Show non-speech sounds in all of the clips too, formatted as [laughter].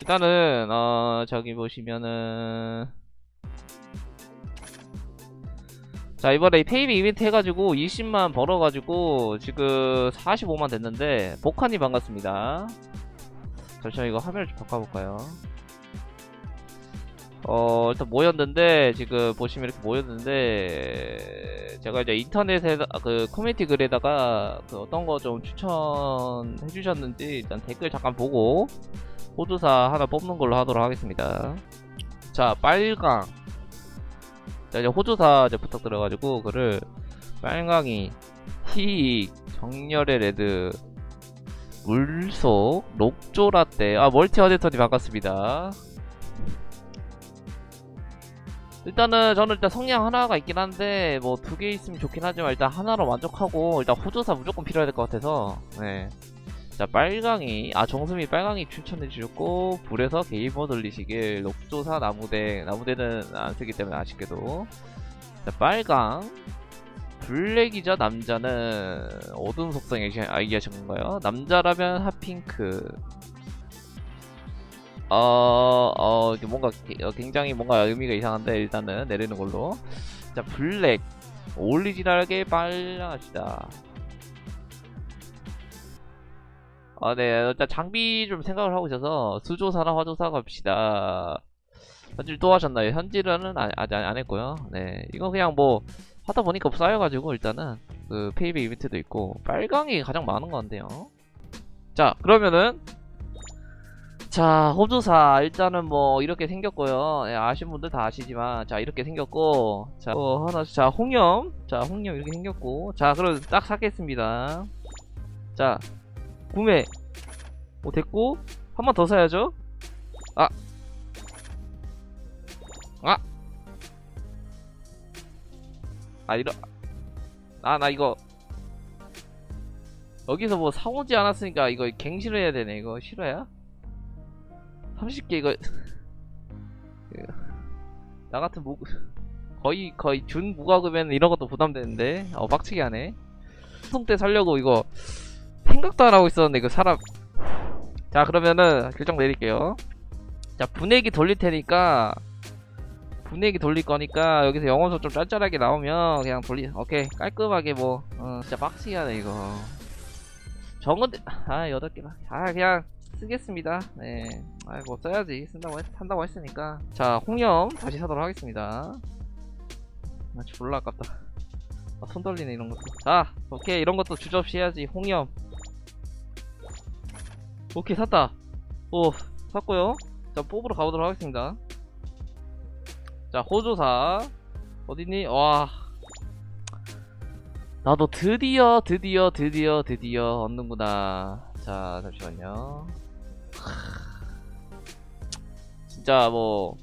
일단은 어 저기 보시면은. 자 이번에 페이비 이벤트 해가지고 20만 벌어가지고 지금 45만 됐는데 복한이 반갑습니다. 잠시만 이거 화면을 좀 바꿔볼까요? 어 일단 모였는데 지금 보시면 이렇게 모였는데 제가 이제 인터넷에 그 커뮤니티 글에다가 그 어떤 거 좀 추천해 주셨는지 일단 댓글 잠깐 보고 호두사 하나 뽑는 걸로 하도록 하겠습니다. 자 빨강. 자 이제 호두사 이제 부탁드려가지고 그를 빨강이 희 정렬의 레드 물속 녹조라떼. 아 멀티 어디터니 반갑습니다. 일단은 저는 일단 성냥 하나가 있긴 한데 뭐 두 개 있으면 좋긴 하지만 일단 하나로 만족하고 일단 호조사 무조건 필요해야 될 것 같아서 네. 자 빨강이 아 정수미 빨강이 추천해 주셨고 불에서 게이머 돌리시길 녹조사 나무대 나무대는 안 쓰기 때문에 아쉽게도 자 빨강 블랙이죠 남자는 어두운 속성 아이디하신 건가요? 남자라면 핫핑크 어, 어, 뭔가 게- 어, 굉장히 뭔가 의미가 이상한데 일단은 내리는 걸로. 자, 블랙 오리지널하게 빨라하시다. 아, 네, 일단 장비 좀 생각을 하고 있어서 수조사나 화조사 갑시다. 현질 또 하셨나요? 현질은 아, 아직 안 했고요. 네, 이건 그냥 뭐 하다 보니까 쌓여가지고 일단은 그 페이비 이벤트도 있고 빨강이 가장 많은 것 같네요. 자, 그러면은 자, 호주사 일단은 뭐 이렇게 생겼고요. 예, 아시는 분들 다 아시지만 자 이렇게 생겼고 자 어, 하나 자 홍염 자 홍염 이렇게 생겼고 자 그럼 딱 사겠습니다. 자 구매. 오 됐고. 한 번 더 사야죠. 아. 아. 아 이러. 아나 이거. 여기서 뭐 사오지 않았으니까 이거 갱신을 해야 되네. 이거 실화야? 30개 이거. 그, [laughs] 나 같은 무 거의 거의 준 무과금에는 이런 것도 부담되는데. 어 빡치게 하네. 소송 때 살려고 이거 생각도 안 하고 있었는데 이거 사람 자 그러면은 결정 내릴게요 자 분해기 돌릴 테니까 분해기 돌릴 거니까 여기서 영원소 좀 짤짤하게 나오면 그냥 돌리 오케이 깔끔하게 뭐 어, 진짜 빡치게 하네 이거 정은 아 여덟 개나 아 그냥 쓰겠습니다. 네. 아, 뭐 써야지. 쓴다고 했, 산다고 했으니까. 자, 홍염 다시 사도록 하겠습니다. 아, 졸라 아깝다. 아, 손 떨리네, 이런 것도. 자, 오케이. 이런 것도 주저없이 해야지. 홍염. 오케이, 샀다. 오, 샀고요. 자, 뽑으러 가보도록 하겠습니다. 자, 호조사. 어디니? 와. 나도 드디어, 드디어, 드디어, 드디어 얻는구나. 자, 잠시만요. 진짜 뭐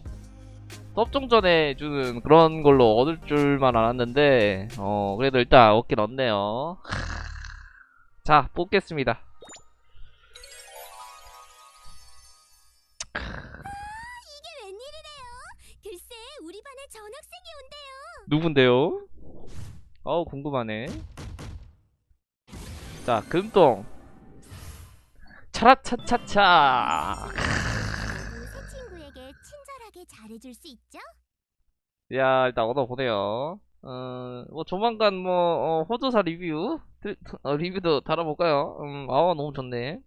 섭종 전에 주는 그런 걸로 얻을 줄만 알았는데 어 그래도 일단 얻긴 얻네요. 자 뽑겠습니다. 전학생이 온대요. 누군데요? 어우 궁금하네. 자 금동 차라차차차. 새 친구에게 친절하게 잘해줄 수 있죠? 야 일단 얻어보네요. 어뭐 조만간 뭐 어, 호조사 리뷰 드- 어, 리뷰도 달아볼까요? 음, 아 너무 좋네.